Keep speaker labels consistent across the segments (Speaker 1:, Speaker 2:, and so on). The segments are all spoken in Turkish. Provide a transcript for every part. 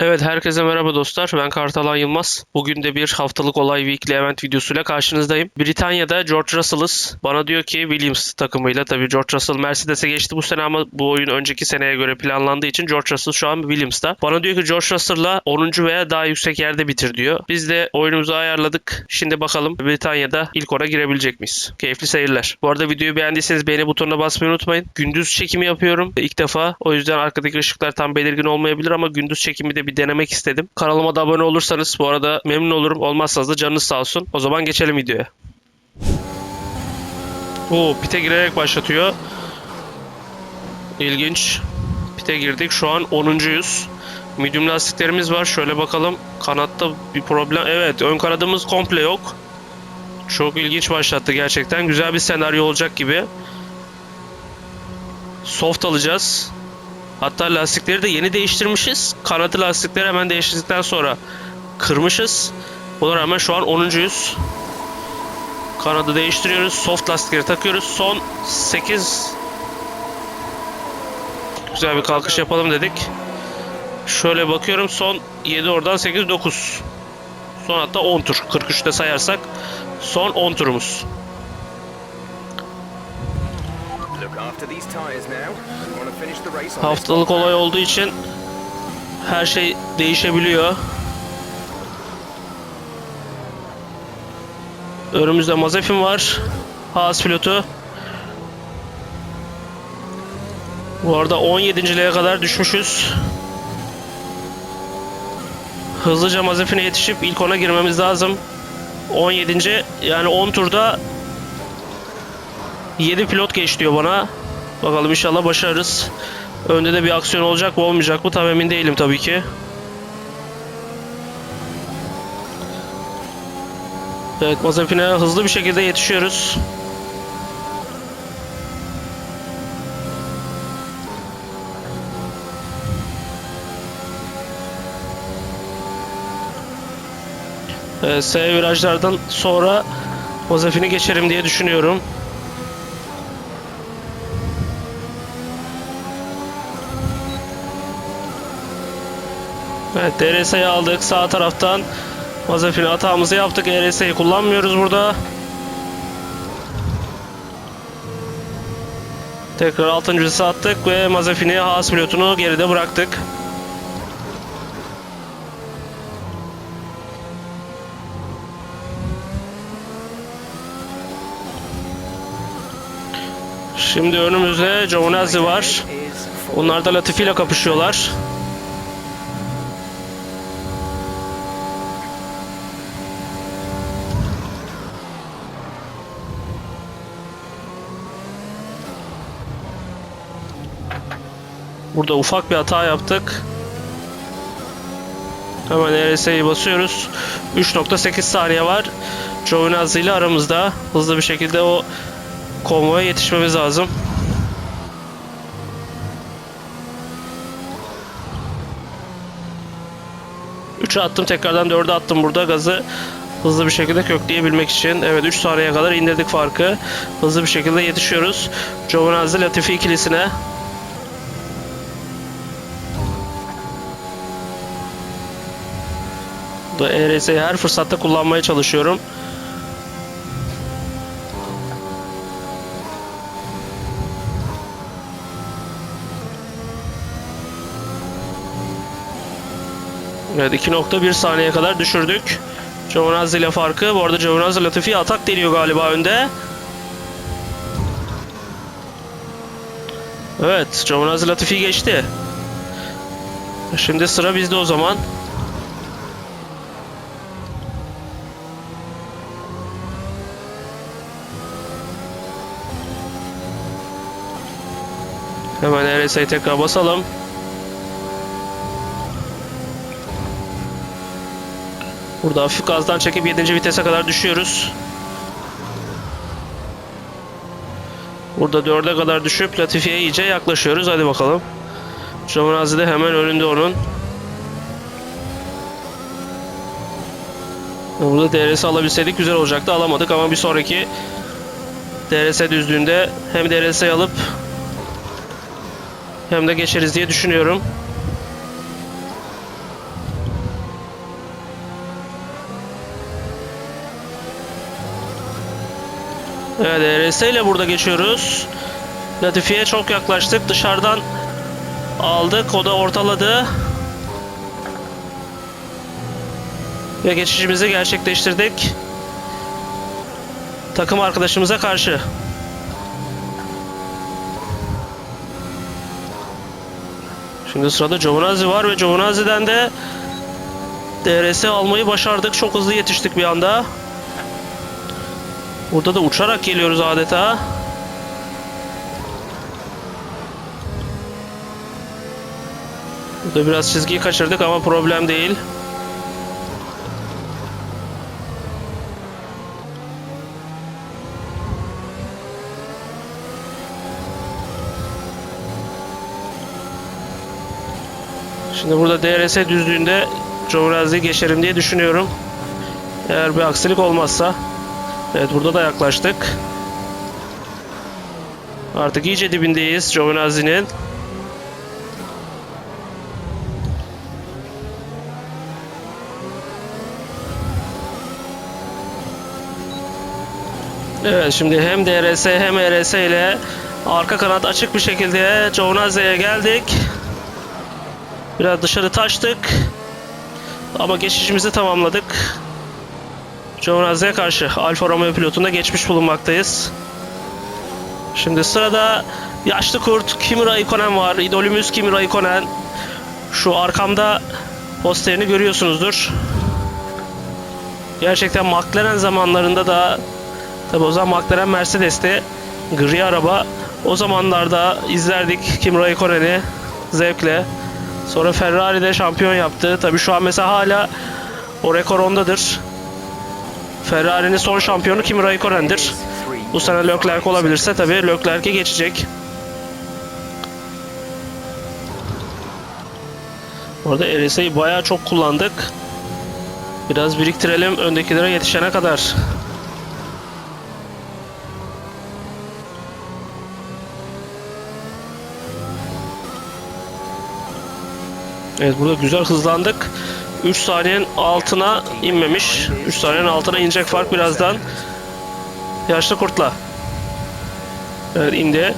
Speaker 1: Evet herkese merhaba dostlar. Ben Kartalan Yılmaz. Bugün de bir haftalık olay weekly event videosuyla karşınızdayım. Britanya'da George Russell'ız. Bana diyor ki Williams takımıyla tabii George Russell Mercedes'e geçti bu sene ama bu oyun önceki seneye göre planlandığı için George Russell şu an Williams'ta. Bana diyor ki George Russell'la 10. veya daha yüksek yerde bitir diyor. Biz de oyunumuzu ayarladık. Şimdi bakalım Britanya'da ilk ona girebilecek miyiz? Keyifli seyirler. Bu arada videoyu beğendiyseniz beğeni butonuna basmayı unutmayın. Gündüz çekimi yapıyorum ilk defa. O yüzden arkadaki ışıklar tam belirgin olmayabilir ama gündüz çekimi de bir denemek istedim. Kanalıma da abone olursanız bu arada memnun olurum. Olmazsanız da canınız sağ olsun. O zaman geçelim videoya. Oo, pite girerek başlatıyor. İlginç. Pite girdik. Şu an 10.yüz. Medium lastiklerimiz var. Şöyle bakalım. Kanatta bir problem. Evet, ön kanadımız komple yok. Çok ilginç başlattı gerçekten. Güzel bir senaryo olacak gibi. Soft alacağız. Hatta lastikleri de yeni değiştirmişiz. Kanadı lastikleri hemen değiştirdikten sonra kırmışız. Buna rağmen şu an 10.yüz. Kanadı değiştiriyoruz. Soft lastikleri takıyoruz. Son 8 Güzel bir kalkış yapalım dedik. Şöyle bakıyorum son 7 oradan 8 9. Son hatta 10 tur. 43'te sayarsak son 10 turumuz. Haftalık olay olduğu için her şey değişebiliyor. Önümüzde Mazepin var. Haas pilotu. Bu arada 17.liğe kadar düşmüşüz. Hızlıca Mazepin'e yetişip ilk ona girmemiz lazım. 17. yani 10 turda 7 pilot geç diyor bana. Bakalım inşallah başarırız. Önde de bir aksiyon olacak mı olmayacak mı tam emin değilim tabii ki. Evet Mazepin'e hızlı bir şekilde yetişiyoruz. S virajlardan sonra Mazepin'i geçerim diye düşünüyorum. Evet DRS'yi aldık sağ taraftan. Mazepin'e hatamızı yaptık. DRS'yi kullanmıyoruz burada. Tekrar 6. vitese attık ve Mazepin'i Haas pilotunu geride bıraktık. Şimdi önümüzde Giovinazzi var. Onlar da Latifi ile kapışıyorlar. Burada ufak bir hata yaptık. Hemen RS'yi basıyoruz. 3.8 saniye var. Giovinazzi ile aramızda. Hızlı bir şekilde o konvoya yetişmemiz lazım. 3'e attım tekrardan 4'e attım burada gazı hızlı bir şekilde kökleyebilmek için. Evet 3 saniyeye kadar indirdik farkı. Hızlı bir şekilde yetişiyoruz. Giovinazzi Latifi ikilisine. Bu ERS'yi her fırsatta kullanmaya çalışıyorum. Evet 2.1 saniye kadar düşürdük. Giovinazzi ile farkı. Bu arada Giovinazzi Latifi atak deniyor galiba önde. Evet Giovinazzi Latifi geçti. Şimdi sıra bizde o zaman. Hemen RS'yi tekrar basalım. Burada hafif gazdan çekip 7. vitese kadar düşüyoruz. Burada 4'e kadar düşüp Latifi'ye iyice yaklaşıyoruz. Hadi bakalım. Giovinazzi de hemen önünde onun. Burada DRS alabilseydik güzel olacaktı. Alamadık ama bir sonraki DRS düzlüğünde hem DRS alıp hem de geçeriz diye düşünüyorum. Evet RS ile burada geçiyoruz. Latifi'ye çok yaklaştık. Dışarıdan aldık. O da ortaladı. Ve geçişimizi gerçekleştirdik. Takım arkadaşımıza karşı. Şimdi sırada Giovinazzi var ve Giovinazzi'den de DRS almayı başardık. Çok hızlı yetiştik bir anda. Burada da uçarak geliyoruz adeta. Burada biraz çizgiyi kaçırdık ama problem değil. Şimdi burada DRS düzlüğünde Giovinazzi'yi geçerim diye düşünüyorum. Eğer bir aksilik olmazsa. Evet burada da yaklaştık. Artık iyice dibindeyiz Giovinazzi'nin. Evet şimdi hem DRS hem ERS ile arka kanat açık bir şekilde Giovinazzi'ye geldik. Biraz dışarı taştık. Ama geçişimizi tamamladık. Giovinazzi'ye karşı Alfa Romeo pilotunda geçmiş bulunmaktayız. Şimdi sırada yaşlı kurt Kimi Raikkonen var. İdolümüz Kimi Raikkonen. Şu arkamda posterini görüyorsunuzdur. Gerçekten McLaren zamanlarında da tabi o zaman McLaren Mercedes'ti. Gri araba. O zamanlarda izlerdik Kimi Raikkonen'i zevkle. Sonra Ferrari'de şampiyon yaptı. Tabi şu an mesela hala o rekor ondadır. Ferrari'nin son şampiyonu Kimi Raikkonen'dir. Bu sene Leclerc olabilirse tabi Leclerc'e geçecek. Orada RSA'yı bayağı çok kullandık. Biraz biriktirelim öndekilere yetişene kadar. Evet burada güzel hızlandık. 3 saniyenin altına inmemiş. 3 saniyenin altına inecek fark birazdan. Yaşlı kurtla. Evet indi.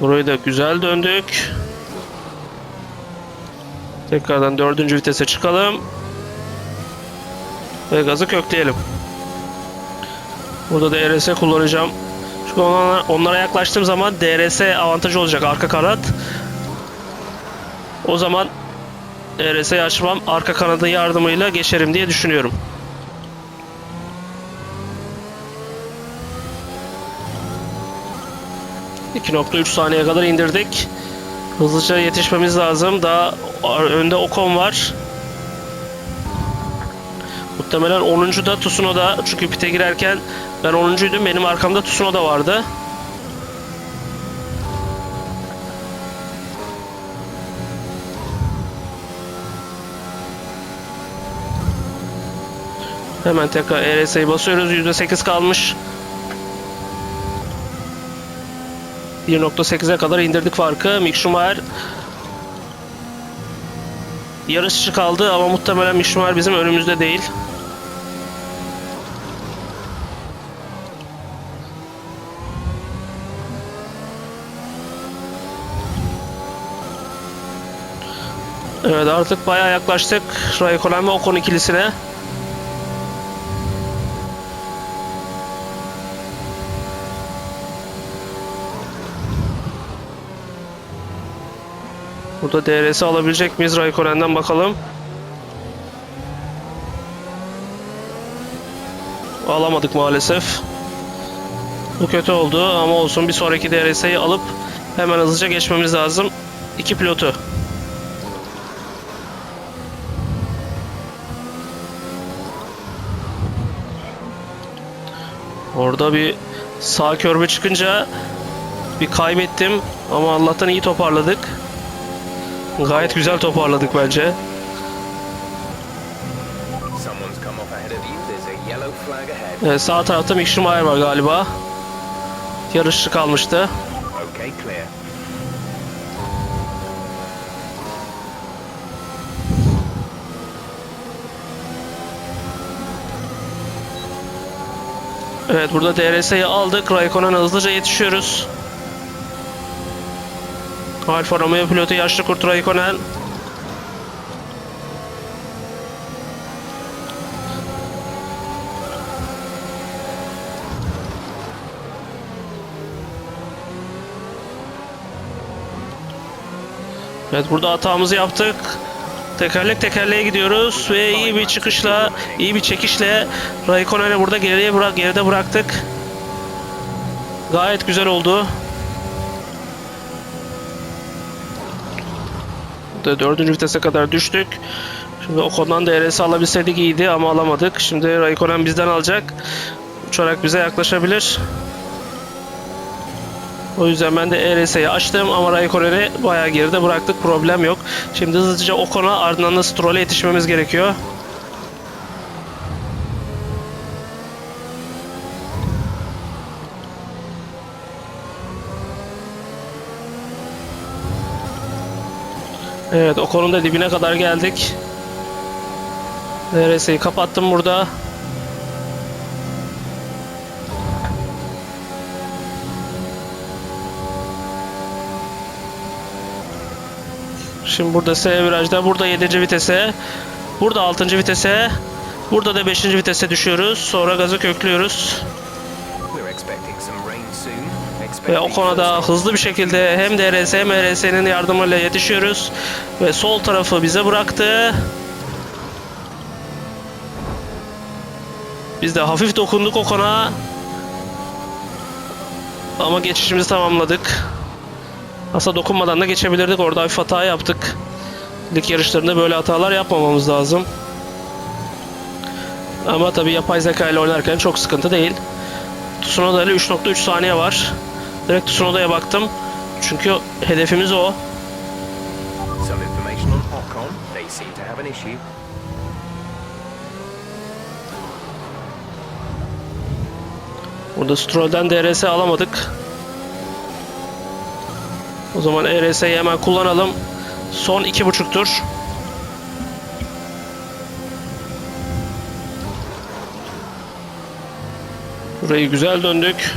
Speaker 1: Burayı da güzel döndük. Tekrardan dördüncü vitese çıkalım. Ve gazı kökleyelim. Burada DRS kullanacağım. Çünkü onlara, onlara yaklaştığım zaman DRS avantajı olacak arka kanat. O zaman DRS'yi açmam arka kanadın yardımıyla geçerim diye düşünüyorum. ...2.3 saniye kadar indirdik. Hızlıca yetişmemiz lazım. Daha önde Ocon var. Muhtemelen 10. da Tsunoda. Çünkü pite girerken ben 10.'uydum. Benim arkamda Tsunoda vardı. Hemen tekrar ERS'yi basıyoruz. %8 kalmış. 1.8'e kadar indirdik farkı. Mick Schumacher yarışçı kaldı ama muhtemelen Mick Schumacher bizim önümüzde değil. Evet artık bayağı yaklaştık Raikkonen ve Ocon ikilisine. Burada DRS alabilecek miyiz Raikkonen'den bakalım. Alamadık maalesef. Bu kötü oldu ama olsun bir sonraki DRS'yi alıp hemen hızlıca geçmemiz lazım. İki pilotu. Orada bir sağ körbe çıkınca bir kaybettim ama Allah'tan iyi toparladık. Gayet güzel toparladık bence. Ee, sağ tarafta Mick Schumacher var galiba. Yarışçı kalmıştı. Evet burada DRS'yi aldık. Raikkonen'a hızlıca yetişiyoruz. Alfa Romeo pilotu yaşlı kurt Raikkonen. Evet burada hatamızı yaptık. Tekerlek tekerleğe gidiyoruz ve iyi bir çıkışla, iyi bir çekişle Raikkonen'i burada geriye bırak, geride bıraktık. Gayet güzel oldu. Burada dördüncü vitese kadar düştük. Şimdi o konudan da RS alabilseydik iyiydi ama alamadık. Şimdi Raikkonen bizden alacak. Uçarak bize yaklaşabilir. O yüzden ben de ERS'yi açtım ama Raikkonen'i bayağı geride bıraktık. Problem yok. Şimdi hızlıca Ocon'a ardından da Stroll'e yetişmemiz gerekiyor. Evet Ocon'un da dibine kadar geldik. ERS'yi kapattım burada. Şimdi burada S virajda, burada 7. vitese, burada 6. vitese, burada da 5. vitese düşüyoruz. Sonra gazı köklüyoruz. Ve o konuda hızlı bir şekilde hem DRS hem RS'nin yardımıyla yetişiyoruz. Ve sol tarafı bize bıraktı. Biz de hafif dokunduk o kona. Ama geçişimizi tamamladık. Aslında dokunmadan da geçebilirdik. Orada hafif hata yaptık. Lig yarışlarında böyle hatalar yapmamamız lazım. Ama tabii yapay zeka ile oynarken çok sıkıntı değil. Tsunoda ile 3.3 saniye var. Direkt Tsunoda'ya baktım. Çünkü hedefimiz o. Burada Stroll'den DRS alamadık. O zaman ERS'yi hemen kullanalım. Son iki buçuk tur. Burayı güzel döndük.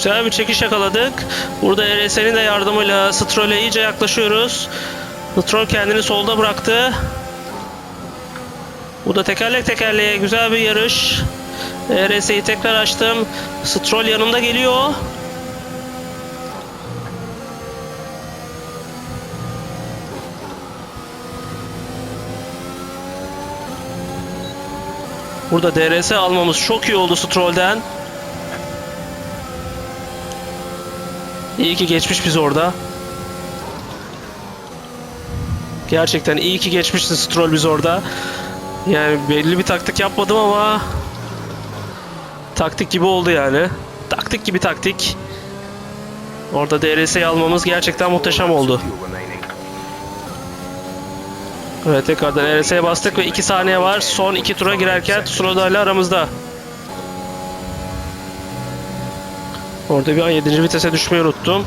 Speaker 1: Güzel bir çekiş yakaladık. Burada ERS'nin de yardımıyla Stroll'e iyice yaklaşıyoruz. Stroll kendini solda bıraktı. Bu da tekerlek tekerleğe güzel bir yarış. ERS'yi tekrar açtım. Stroll yanımda geliyor. Burada DRS almamız çok iyi oldu Stroll'den. İyi ki geçmiş biz orada. Gerçekten iyi ki geçmişti Stroll biz orada. Yani belli bir taktik yapmadım ama taktik gibi oldu yani. Taktik gibi taktik. Orada DRS'yi almamız gerçekten muhteşem oldu. Evet tekrardan DRS'ye bastık ve 2 saniye var. Son 2 tura girerken Tsunoda ile aramızda. Orada bir an 7. vitese düşmeyi unuttum.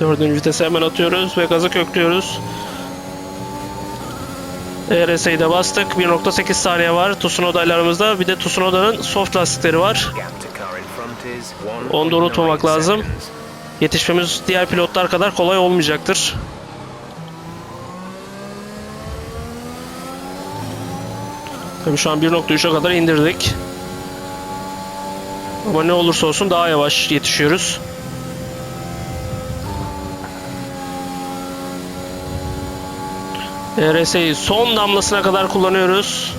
Speaker 1: Dördüncü vitese hemen atıyoruz ve gazı köklüyoruz. ERS'yi de bastık. 1.8 saniye var Tsunoda ile aramızda. Bir de Tsunoda'nın soft lastikleri var. Onu da unutmamak
Speaker 2: 1.9
Speaker 1: lazım. Yetişmemiz diğer pilotlar kadar kolay olmayacaktır. Tabii şu an 1.3'e kadar indirdik. Ama ne olursa olsun daha yavaş yetişiyoruz. RS'yi son damlasına kadar kullanıyoruz.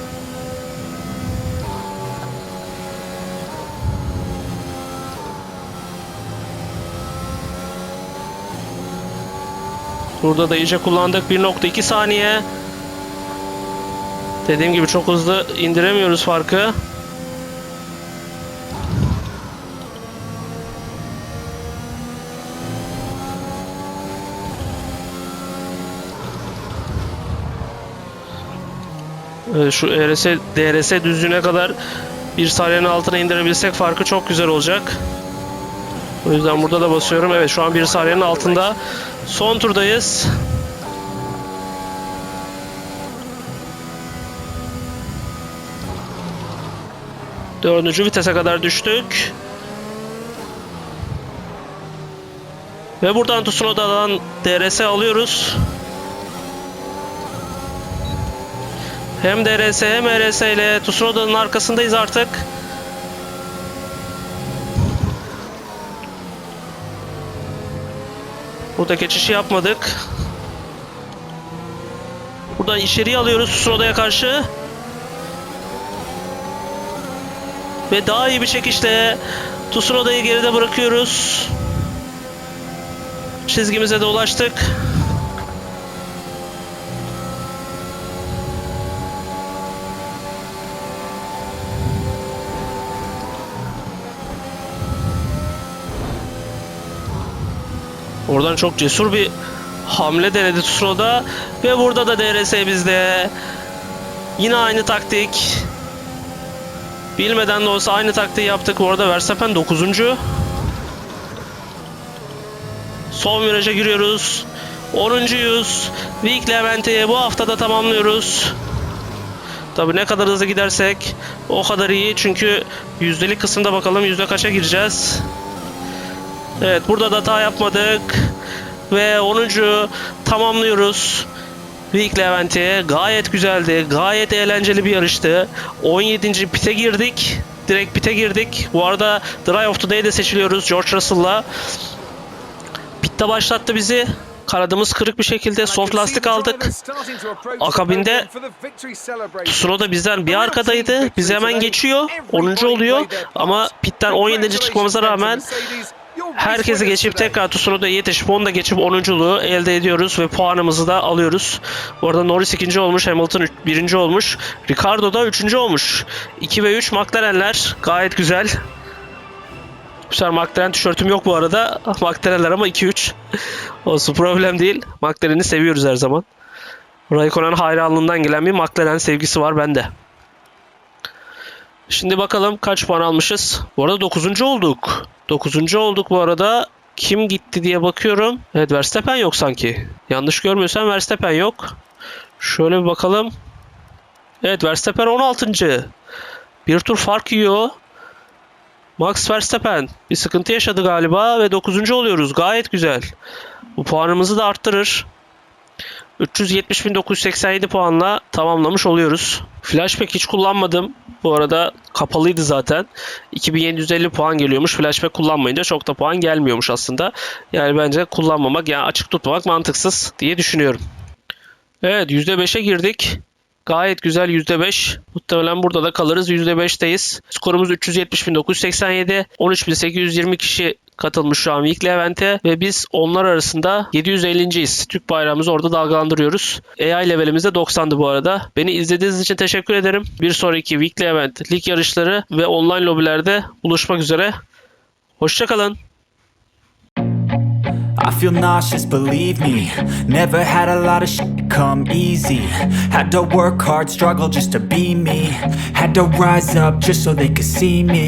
Speaker 1: Burada da iyice kullandık. 1.2 saniye. Dediğim gibi çok hızlı indiremiyoruz farkı. Şu E RS, DRS düzlüğüne kadar Bir saniyenin altına indirebilsek farkı çok güzel olacak. O yüzden burada da basıyorum. Evet şu an bir saniyenin altında. Son turdayız. Dördüncü vitese kadar düştük. Ve buradan Tsunoda'dan DRS alıyoruz. Hem DRS hem RS ile Tsunoda'nın arkasındayız artık. Burada geçişi yapmadık. Buradan içeriye alıyoruz Tsunoda'ya karşı. Ve daha iyi bir çekişle Tsunoda'yı geride bırakıyoruz. Çizgimize de ulaştık. Oradan çok cesur bir hamle denedi Tsunoda ve burada da DRS bizde. Yine aynı taktik. Bilmeden de olsa aynı taktiği yaptık. Bu arada Verstappen 9. Son viraja giriyoruz. 10.yüz. Week Levente'yi bu haftada tamamlıyoruz. Tabi ne kadar hızlı gidersek o kadar iyi. Çünkü yüzdelik kısımda bakalım yüzde kaça gireceğiz. Evet burada da hata yapmadık. Ve 10. tamamlıyoruz. Week Levent'e gayet güzeldi. Gayet eğlenceli bir yarıştı. 17. pite girdik. Direkt pite girdik. Bu arada Drive of the Day'de seçiliyoruz George Russell'la. Pitte başlattı bizi. Kanadımız kırık bir şekilde soft lastik aldık. Akabinde Tsunoda bizden bir arkadaydı. Bizi hemen geçiyor. 10. oluyor. Ama pitten 17. çıkmamıza rağmen herkesi geçip tekrar Tsunoda'ya yetişip onu da geçip 10.luğu elde ediyoruz ve puanımızı da alıyoruz. Bu arada Norris ikinci olmuş, Hamilton üç- birinci olmuş, Ricardo da üçüncü olmuş. 2 ve 3 McLaren'ler gayet güzel. Bu sefer McLaren tişörtüm yok bu arada. McLaren'ler ama 2-3. Olsun problem değil. McLaren'i seviyoruz her zaman. Raikkonen hayranlığından gelen bir McLaren sevgisi var bende. Şimdi bakalım kaç puan almışız. Bu arada 9. olduk. 9. olduk bu arada. Kim gitti diye bakıyorum. Evet Verstappen yok sanki. Yanlış görmüyorsam Verstappen yok. Şöyle bir bakalım. Evet Verstappen 16. Bir tur fark yiyor. Max Verstappen bir sıkıntı yaşadı galiba ve 9. oluyoruz. Gayet güzel. Bu puanımızı da arttırır. 370.987 puanla tamamlamış oluyoruz. Flashback hiç kullanmadım. Bu arada kapalıydı zaten. 2750 puan geliyormuş. Flashback kullanmayınca çok da puan gelmiyormuş aslında. Yani bence kullanmamak yani açık tutmamak mantıksız diye düşünüyorum. Evet %5'e girdik. Gayet güzel %5. Muhtemelen burada da kalırız. %5'teyiz. Skorumuz 370.987. 13.820 kişi katılmış şu an Weekly Event'e ve biz onlar arasında 750.yiz. Türk bayrağımızı orada dalgalandırıyoruz. AI levelimiz de 90'dı bu arada. Beni izlediğiniz için teşekkür ederim. Bir sonraki Weekly Event, lig yarışları ve online lobilerde buluşmak üzere. Hoşçakalın.
Speaker 3: I feel nauseous, believe me. Never had a lot of shit come easy. Had to work hard, struggle just to be me. Had to rise up just so they could see me.